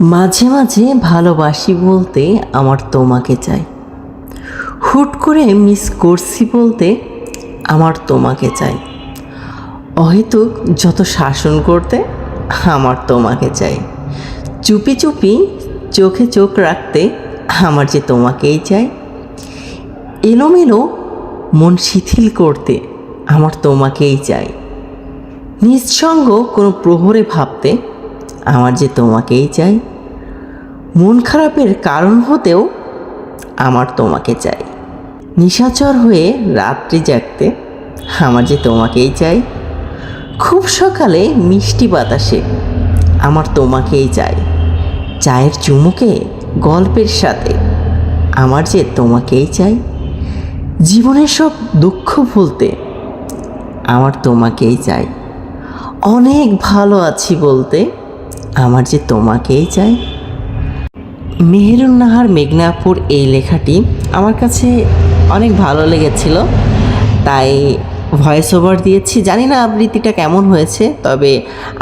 মাঝে মাঝে ভালোবাসি বলতে আমার তোমাকে চাই। হুট করে মিস করছি বলতে আমার তোমাকে চাই। অহেতুক যত শাসন করতে আমার তোমাকে চাই। চুপি চুপি চোখে চোখ রাখতে আমার যে তোমাকেই চাই। এলোমেলো মন শিথিল করতে আমার তোমাকেই চাই। নিঃসঙ্গ কোনো প্রহরে ভাবতে আমার যে তোমাকেই চাই। মন খারাপের কারণ হতেও আমার তোমাকে চাই। নিশাচর হয়ে রাত্রি জাগতে আমার যে তোমাকেই চাই। খুব সকালে মিষ্টি বাতাসে আমার তোমাকেই চাই। চায়ের চুমুকে গল্পের সাথে আমার যে তোমাকেই চাই। জীবনের সব দুঃখ ভুলতে আমার তোমাকেই চাই। অনেক ভালো আছি বলতে আমার যে তোমাকেই চাই। মেহেরুন নাহার মেঘনাপুর এই লেখাটি আমার কাছে অনেক ভালো লেগেছিল, তাই ভয়েস ওভার দিয়েছি। জানি না আবৃত্তিটা কেমন হয়েছে, তবে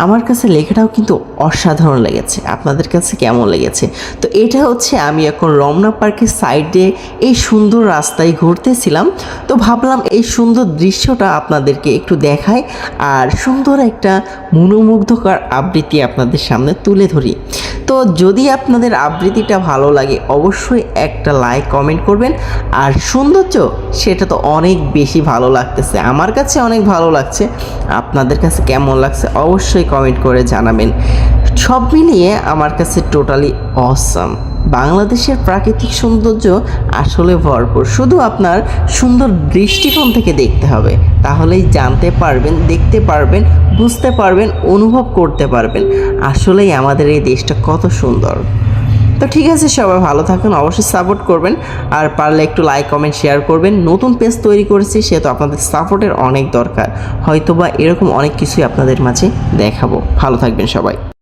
আমার কাছে লেখাটাও কিন্তু অসাধারণ লেগেছে। আপনাদের কাছে কেমন লেগেছে? তো এটা হচ্ছে আমি এখন রমনা পার্কের সাইডে এই সুন্দর রাস্তায় ঘুরতেছিলাম। তো ভাবলাম এই সুন্দর দৃশ্যটা আপনাদেরকে একটু দেখাই আর সুন্দর একটা মনোমুগ্ধকর আবৃত্তি আপনাদের সামনে তুলে ধরি। তো যদি আপনাদের আবৃত্তিটা ভালো লাগে, অবশ্যই একটা লাইক কমেন্ট করবেন। আর সৌন্দর্য, সেটা তো অনেক বেশি ভালো লাগতেছে। আমার কাছে অনেক ভালো লাগছে। আপনাদের কাছে কেমন লাগছে অবশ্যই কমেন্ট করে জানাবেন। সব মিলিয়ে আমার কাছে টোটালি অসাম বাংলাদেশের প্রাকৃতিক সৌন্দর্য আসলে ভরপুর। শুধু আপনার সুন্দর দৃষ্টিকোণ থেকে দেখতে হবে। তাহলেই জানতে পারবেন, দেখতে পারবেন, বুঝতে পারবেন, অনুভব করতে পারবেন। আসলেই আমাদের এই দেশটা কত সুন্দর। তো ঠিক আছে, সবাই ভালো থাকুন, অবশ্যই সাপোর্ট করবেন। আর পারলে একটু লাইক কমেন্ট শেয়ার করবেন। নতুন পেজ তৈরি করেছি সেহেতু আপনাদের সাপোর্টের অনেক দরকার। হয়তোবা এরকম অনেক কিছুই আপনাদের মাঝে দেখাবো। ভালো থাকবেন সবাই।